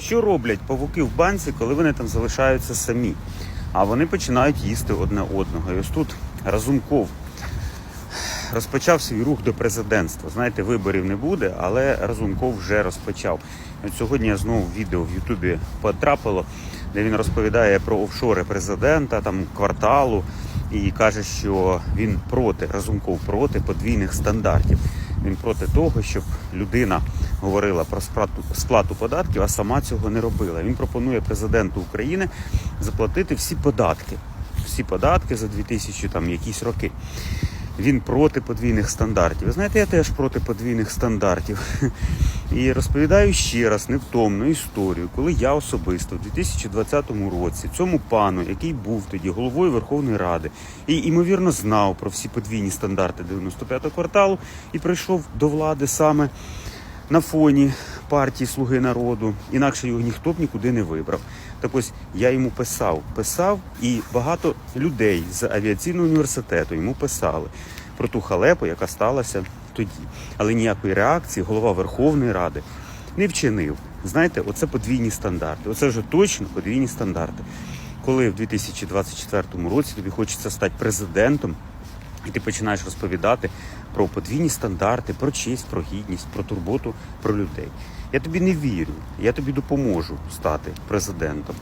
Що роблять павуки в банці, коли вони там залишаються самі? А вони починають їсти одне одного. І ось тут Разумков розпочав свій рух до президентства. Знаєте, виборів не буде, але Разумков вже розпочав. От сьогодні я знову відео в Ютубі потрапило, де він розповідає про офшори президента, там кварталу, і каже, що він проти Разумков проти подвійних стандартів. Він проти того, щоб людина говорила про сплату, податків, а сама цього не робила. Він пропонує президенту України заплатити всі податки, всі податки за 2000 там якісь роки. Він проти подвійних стандартів. Ви знаєте, я теж проти подвійних стандартів. І розповідаю ще раз невтомну історію, коли я особисто в 2020 році цьому пану, який був тоді головою Верховної Ради, і ймовірно знав про всі подвійні стандарти 95-го кварталу і прийшов до влади саме на фоні партії Слуги народу, інакше його ніхто б нікуди не вибрав. Так ось я йому писав, писав, і багато людей з авіаційного університету йому писали про ту халепу, яка сталася тоді. Але ніякої реакції голова Верховної Ради не вчинив. Знаєте, оце подвійні стандарти. Оце вже точно подвійні стандарти. Коли в 2024 році тобі хочеться стати президентом, і ти починаєш розповідати про подвійні стандарти, про честь, про гідність, про турботу про людей. Я тобі не вірю, я тобі допоможу стати президентом.